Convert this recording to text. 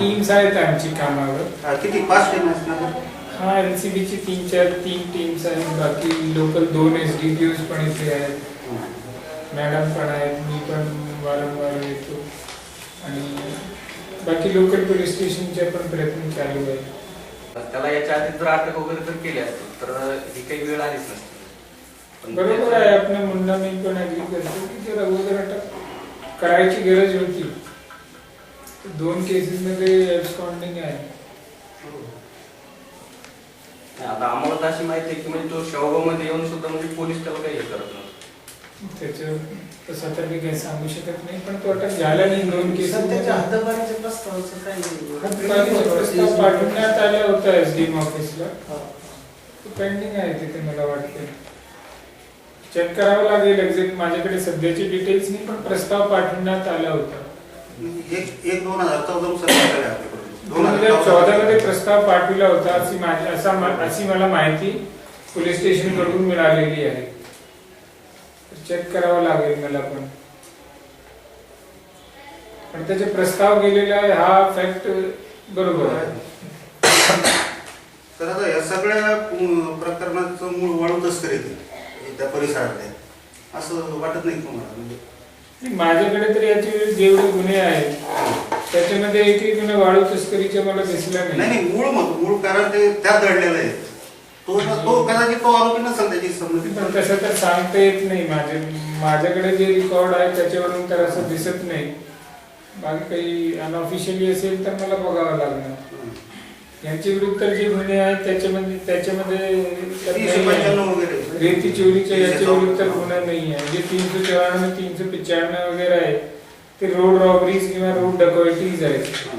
Teams आहेत आमची कामावर. हा, किती? पाच टीम असणार? हा एन सी बीची तीन चार तीन टीम्स आहेत. बाकी लोकल दोन एस डी पण इथे आहेत. मॅडम पण आहेत. मी पण वारंवार येतो. आणि बाकी लोकल पोलीस स्टेशनचे पण प्रयत्न चालू आहेत. त्याला याच्या आधी जर अटक वगैरे जर केली असती तर ही काही वेळ आलीच नसती. पण बरोबर आहे. मुंडा मी पण अग्री करतो की जर अगोदर अटक करायची गरज होती. दोन केसेस मध्ये एब्सकॉन्डिंग आहे. आता आम्हाला अशी माहिती आहे की म्हणजे तो शेवगावमध्ये येऊन सुद्धा म्हणजे पोलीस त्याला काही हे करत नव्हते. त्याच्यावर तसं तर मी काही सांगू शकत नाही पण तो अटक झाला नाही दोन केसेस सध्याच्या हद्दपारीच्या प्रस्तावाचं काही पाठवण्यात आला होता एस डी एम ऑफिसला. हा. पेंडिंग आहे तिथे मला वाटते. चेक करावं लागेल एक्झॅक्ट माझ्याकडे सध्याचे डिटेल्स नाही पण प्रस्ताव पाठवण्यात आला होता. एक एक दोन हजार चौदा. दोन हजार चौदा मध्ये प्रस्ताव पाठविला होता अशी माझी असा अशी मला माहिती पोलीस स्टेशनकडून मिळालेली आहे. चेक करावं लागेल मला पण. पण त्याचे प्रस्ताव गेलेला आहे हा फॅक्ट बरोबर आहे. तर आता या सगळ्या प्रकरणाचं मूळ वाळू तस्करी आहे त्या परिसरात असं वाटत नाही तुम्हाला? म्हणजे माझ्याकडे तर याचे जेवढे गुन्हे आहेत त्याच्यामध्ये एकही गुन्हे वाळू तस्करीचे मला दिसला नाही. मूळ मत मूळ कारण ते त्यात दडलेलं आहे. तो तो कदाचित तो आरोपी नसेल त्याची संबंधित पण तसं तर सांगता येत नाही. माझे माझ्याकडे जे रेकॉर्ड आहे त्याच्यावरून तर असं दिसत नाही. बाकी काही अनऑफिशियली असेल तर मला बघावं लागणार. यांच्या विरुद्ध जे गुन्हे आहेत त्याच्यामध्ये त्याच्यामध्ये रेती चोरीच्या याच्या विरुद्ध. गुन्हा नाही आहे जे तीनशे चौऱ्याण्णव तीनशे पिच्याण्णव वगैरे आहे ते रोड रॉबरीज किंवा रोड डकॉइटीज आहेत हं.